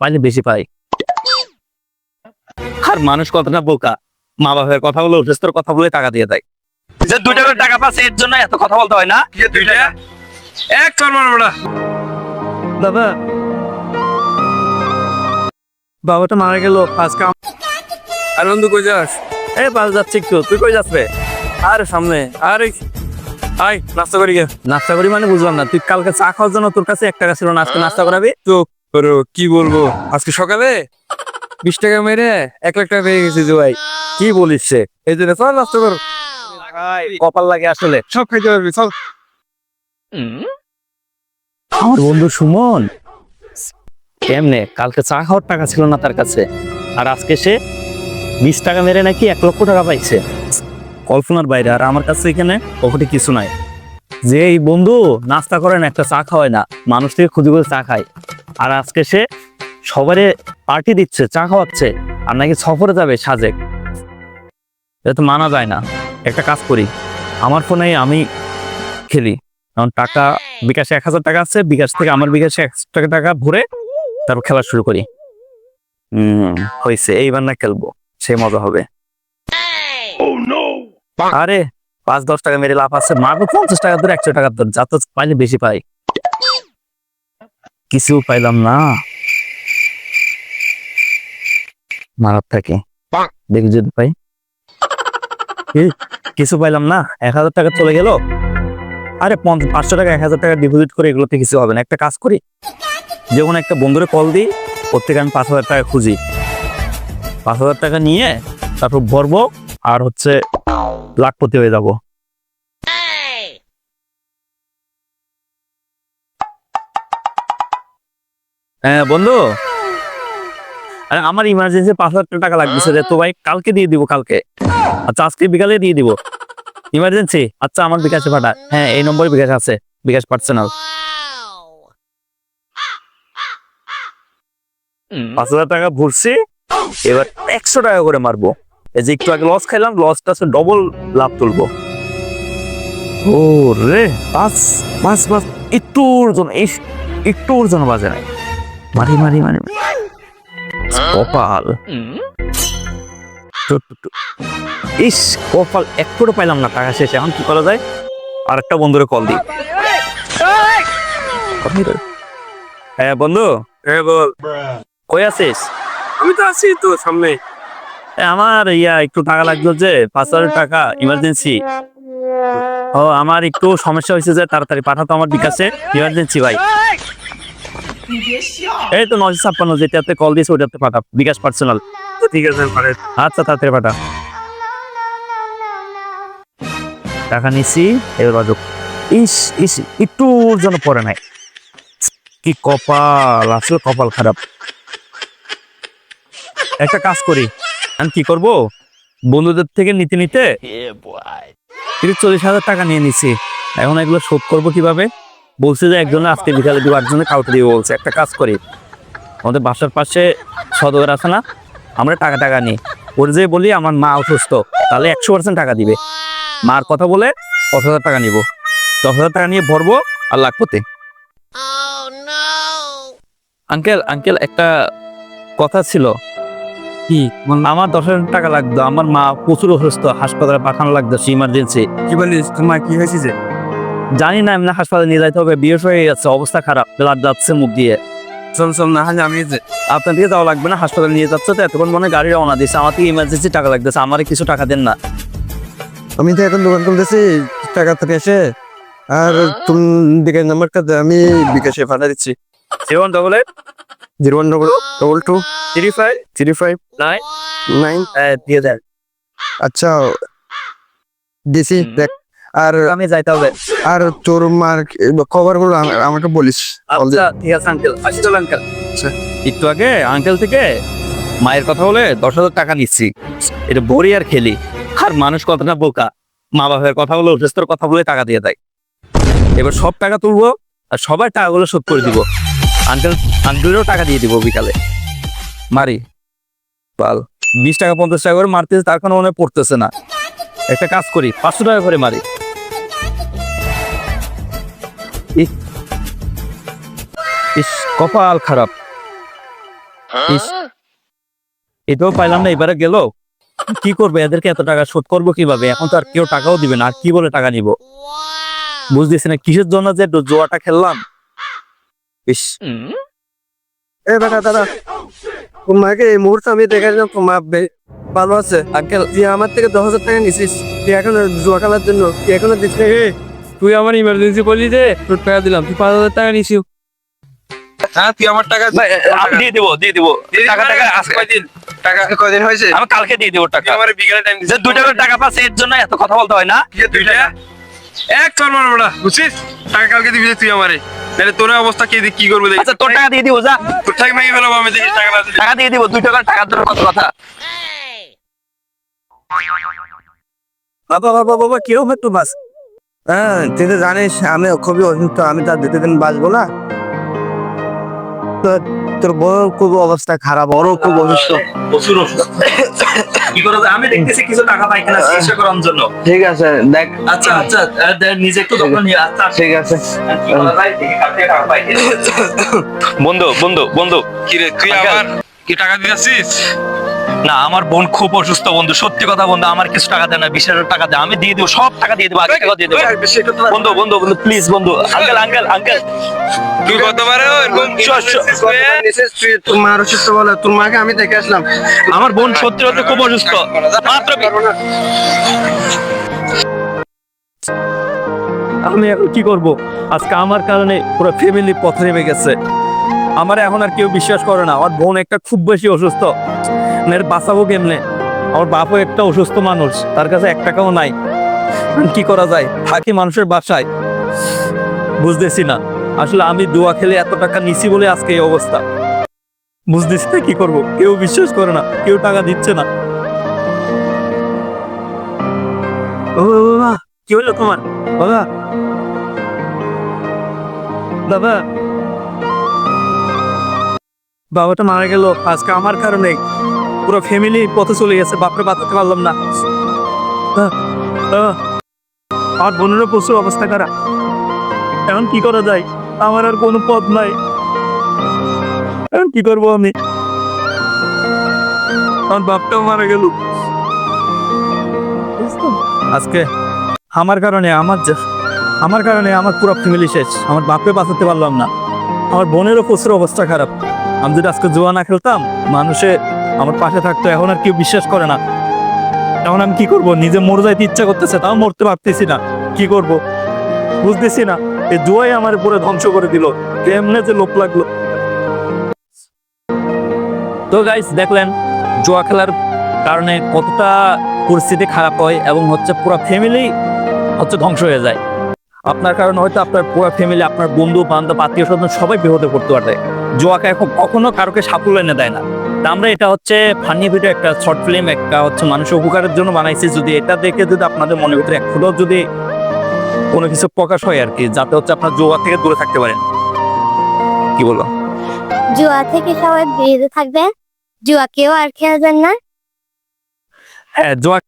পাইলে বেশি পাই। আর মানুষ কতটা বোকা? মা বাবার কথা বলে উঠেস্তর কথা বলে টাকা দিয়ে দেয়। যে দুই টাকার টাকা পাচ্ছে এর জন্য এত কথা বলতে হয় না? দুই টাকা? এক কর মারবো না বাবা। বাবাটা মারা গেল আজকে আনন্দ কই যাস? এই বাস যাচ্ছে একটু তুই কই যাস রে? আর সামনে আরে আয় নাস্তা করি গে। নাস্তা করি মানে বুঝলাম না তুই কালকে চা খাওয়ার জন্য তোর কাছে এক টাকা ছিল না আজকে নাস্তা করাবি? তো করো কি বলব? আজকে সকালে বিশ টাকা মেরে এক লাখ টাকা পেয়ে গেছি যে ভাই। কি বলিস সে? এই জন্য চল নাস্তা কর কপাল লাগে আসলে। সব খাইতে পারবি চল। আমার বন্ধু সুমন। কেমনে? কালকে চা খাওয়ার টাকা ছিল না তার কাছে। আর আজকে সে বিশ টাকা মেরে নাকি এক লক্ষ টাকা পাইছে। কল্পনার বাইরে আর আমার কাছে এখানে ওখানে কিছু নাই। যে এই বন্ধু নাস্তা করে না একটা চা খাওয়ায় না। মানুষ থেকে খুঁজে খুঁজে চা খায়। আর আজকে সে সবারে পার্টি দিচ্ছে চা খাওয়াচ্ছে আর নাকি সফরে যাবে সাজেক। এটা তো মানা যায় না। একটা কাজ করি আমার ফোনে আমি খেলি। কারণ টাকা বিকাশে এক হাজার টাকা আছে বিকাশ থেকে আমার বিকাশে একশো টাকা টাকা ভরে তারপর খেলা শুরু করি। হম হয়েছে এইবার না খেলব সে মজা হবে। আরে পাঁচ দশ টাকা মেরে লাভ আছে মারবো পঞ্চাশ টাকা ধরে একশো টাকা ধরে যা তো পাইলে বেশি পাই। কিছু পাইলাম না। মারার থাকে। দেখি যদি পাই। কিছু পাইলাম না। এক হাজার টাকা চলে গেল। আরে পাঁচশো টাকা এক হাজার টাকা ডিপোজিট করে এগুলোতে কিছু হবে না। একটা কাজ করি। যেমন একটা বন্ধুরে কল দিই। ওর থেকে আমি পাঁচ হাজার টাকা খুঁজি। পাঁচ হাজার টাকা নিয়ে তারপর ভরবো। আর হচ্ছে লাখপতি হয়ে যাব। হ্যাঁ বন্ধু। আরে আমার ইমার্জেন্সি পাঁচ হাজার টাকা লাগতেছে রে তো ভাই কালকে দিয়ে দিব কালকে। আচ্ছা আজকে বিকালে দিয়ে দিব। ইমার্জেন্সি আচ্ছা আমার বিকাশে পাঠা হ্যাঁ এই নম্বরে বিকাশ আছে। বিকাশ পার্সোনাল পাঁচ হাজার টাকা ভরছি। এবার একশো টাকা করে মারবো। এই যে একটু আগে লস খাইলাম লসটা আছে ডবল লাভ তুলবো। ও রে পাঁচ পাঁচ পাঁচ একটুর জন্য এই একটুর জন্য বাজে নাই। মারি মারি মারি। কপাল। ইস কপাল একটু পাইলাম না টাকা শেষে। এখন কি করা যায়? আর একটা বন্ধুরে কল দিই। হ্যাঁ বন্ধু। হ্যাঁ বল। কই আছিস? আমি তো আছি তো সামনে। আমার ইয়া একটু টাকা লাগল যে পাঁচ হাজার টাকা ইমার্জেন্সি ও আমার একটু সমস্যা হয়েছে যে তাড়াতাড়ি পাঠাতো আমার বিকাশে। ইমার্জেন্সি ভাই। এই তো নশো ছাপ্পান্ন যেটাতে কল দিয়েছে ওটাতে পাঠা। বিকাশ পার্সোনাল ঠিক আছে আচ্ছা তাড়াতাড়ি পাঠা। টাকা নিছি এবার বাজুক। ইস ইস একটু যেন পরে নাই। কি কপাল আসলে কপাল খারাপ। একটা কাজ করি। আমি কি করব? বন্ধুদের থেকে নিতে নিতে তিরিশ চল্লিশ হাজার টাকা নিয়ে নিছি। এখন এগুলো শোধ করব কীভাবে? বলছে যে একজন আজকে বিকালে দিব একজনে কাউকে দিব বলছে একটা কাজ করি। আমাদের বাসার পাশে সদর আছে না? আমরা টাকা টাকা নিই। ওর যে বলি আমার মা অসুস্থ তাহলে একশো পার্সেন্ট টাকা দিবে। মার কথা বলে দশ হাজার টাকা নিব। দশ হাজার টাকা নিয়ে ভরবো আর লাখপতি আঙ্কেল আঙ্কেল একটা কথা ছিল। কি? আমার দশ হাজার টাকা লাগতো। আমার মা প্রচুর অসুস্থ হাসপাতালে পাঠানো লাগতো ইমার্জেন্সি কি বলিস? তোমার কি হয়েছে যে? জানি না এমনি হাসপাতালে নিয়ে যাইতে হবে বিয়ে হয়ে যাচ্ছে অবস্থা খারাপ ব্লাড যাচ্ছে মুখ দিয়ে। চল চল না হলে আমি আপনার দিকে যাওয়া লাগবে না হাসপাতালে নিয়ে যাচ্ছে তো এতক্ষণ মনে হয় গাড়ি রওনা দিচ্ছে আমার থেকে ইমার্জেন্সি টাকা লাগতেছে আমার কিছু টাকা দেন না। আমি তো এখন দোকান খুলতেছি টাকা থেকে এসে আর তুমি দিকে নাম্বারটা আমি বিকাশে পাঠা দিচ্ছি। Seven double eight zero one double double two three five. Three five. Nine. Nine. দিয়ে দেন। আচ্ছা দিছি দেখ। আর আমি যাইতে হবে আর তোর মার খবরগুলো আম- আমাকে বলিস। আচ্ছা ঠিক আছে আঙ্কেল আসি চলো আঙ্কেল আচ্ছা। একটু আগে আঙ্কেল থেকে মায়ের কথা বলে দশ হাজার টাকা নিচ্ছি। এটা বড়ি আর খেলি। আর মানুষ কতটা বোকা। মা বাবার কথা বলে অসুস্থর কথা বলে টাকা দিয়ে দেয়। এবার সব টাকা তুলবো আর সবার টাকাগুলো শোধ করে দিব। আঙ্কেল আঙ্কেলেরও টাকা দিয়ে দিব বিকালে। মারি। পাল। বিশ টাকা পঞ্চাশ টাকা করে মারতেছে তার কোনো মনে পড়তেছে না। একটা কাজ করি পাঁচশো টাকা করে মারি। ইস, কপাল খারাপ। ইস, এটাও পাইলাম না এবারে গেল। কি করবে? এদেরকে এত টাকা শোধ করব কীভাবে? এখন তো আর কেউ টাকাও দিবে না আর কি বলে টাকা নিব? বুঝতেছি না কিসের জন্য যে জোয়াটা খেললাম? ইস। এ বেটা দাদা। তোমাকে এই মুহূর্তে আমি দেখে তোমার ভালো আছে। আঙ্কেল তুই আমার থেকে দশ হাজার টাকা নিছিস। তুই এখন জুয়া খেলার জন্য তুই এখনও দিস না তুই আমার ইমার্জেন্সি বললি যে তোর টাকা দিলাম। তুই পাঁচ হাজার টাকা নিছিস। হ্যাঁ তুই আমার টাকা দিয়ে দেবো দিয়ে দেবো। টাকা টাকা আজকে। কয়দিন? টাকা কদিন হয়েছে? আমি কালকে দিয়ে দেবো টাকা। আমার বিকালে টাইম যে দুই টাকার টাকা পাচ্ছে এর জন্য এত কথা বলতে হয় না? দুই টাকা। এক বুঝছিস? টাকা কালকে দিবি তুই আমারে। তাহলে তোর অবস্থা কি কি করব আচ্ছা তোর টাকা দিয়ে দিব যা। তোর টাকা ভেঙে ফেলাবো আমি টাকা টাকা দিয়ে দিব দুই টাকার টাকার জন্য কত কথা। বাবা বাবা বাবা কেউ হয়তো বাস হ্যাঁ তুই তো জানিস আমি খুবই অসুস্থ আমি তার দুটো দিন বাঁচবো না। তোর বড় খুব অবস্থা খারাপ বড় খুব অসুস্থ। প্রচুর কি করে আমি দেখতেছি কিছু টাকা পাই কিনা চিকিৎসা করার জন্য। ঠিক আছে দেখ। আচ্ছা আচ্ছা নিজে একটু যত্ন নিয়ে আচ্ছা। ঠিক আছে। কিনা। বন্ধু বন্ধু বন্ধু কি রে তুই আবার কি টাকা দিতেছিস না আমার বোন খুব অসুস্থ বন্ধু। সত্যি কথা বন্ধু আমার কিছু টাকা দেয় না বিশ হাজার টাকা দেয়। আমি দিয়ে দেবো সব টাকা দিয়ে দেবো আগে টাকা দিয়ে দেবো। বন্ধু বন্ধু বন্ধু প্লিজ বন্ধু আঙ্কেল আঙ্কেল আঙ্কেল তুই এরকম অসুস্থ বলে আমি দেখে আসলাম। আমার বোন সত্যি সত্যি খুব অসুস্থ। মাত্র আমি এখন কি করব? আজকে আমার কারণে পুরো ফ্যামিলি পথ নেমে গেছে। আমার এখন আর কেউ বিশ্বাস করে না আমার বোন একটা খুব বেশি অসুস্থ। এর বাঁচাবো কেমনে? আমার বাপও একটা অসুস্থ মানুষ, তার কাছে এক টাকাও নাই। কি করা যায়? থাকি মানুষের বাসায়। বুঝতেছি না। আসলে আমি দোয়া খেলে এত টাকা নিছি বলে আজকে এই অবস্থা। বুঝতেছি না কি করব। কেউ বিশ্বাস করে না, কেউ টাকা দিচ্ছে না। ও বাবা কি হলো তোমার? বাবা বাবা। বাবাটা মারা গেল, আজকে আমার কারণে। পুরো ফ্যামিলি পথে চলে গেছে, বাপরে বাঁচাতে পারলাম না। আমার বোনেরও প্রচুর অবস্থা খারাপ। এখন কি করা যায়? আমার আর কোনো পথ নাই। এখন কি করব আমি? আমার বাপটাও মারা গেল। আজকে আমার কারণে আমার আমার কারণে আমার পুরো ফ্যামিলি শেষ। আমার বাপকে বাঁচাতে পারলাম না। আমার বোনেরও প্রচুর অবস্থা খারাপ। আমি যদি আজকে জোয়া না খেলতাম, মানুষে আমার পাশে থাকতো, এখন আর কেউ বিশ্বাস করে না। এখন আমি কি করব? নিজে মরে যাইতে ইচ্ছা করতেছে, তাও মরতে পারতেছি না। কি করব? বুঝতেছি না। এই জুয়াই আমার পুরো ধ্বংস করে দিল। কেমনে যে লোক লাগল। তো গাইস দেখলেন, জুয়া খেলার কারণে কতটা পরিস্থিতি খারাপ হয় এবং হচ্ছে পুরো ফ্যামিলি হচ্ছে ধ্বংস হয়ে যায়। আপনার কারণে হয়তো আপনার পুরো ফ্যামিলি আপনার বন্ধু, বান্ধব আত্মীয় স্বজন সবাই বিপদে পড়তে পারে। জোয়াকে এখন কখনো কারোকে সাফল্য এনে দেয় না। আমরা এটা হচ্ছে ফানি ভিডিও একটা শর্ট ফিল্ম একটা হচ্ছে মানুষের উপকারের জন্য বানাইছি। যদি এটা দেখে যদি আপনাদের মনের ভিতরে এক ফুটও যদি কোনো কিছু প্রকাশ হয় আর কি যাতে হচ্ছে আপনার জোয়া থেকে দূরে থাকতে পারেন। কি বলব জুয়া থেকে সবাই বিরত থাকবেন। জুয়া কেউ আর খেলবেন না। হ্যাঁ জোয়া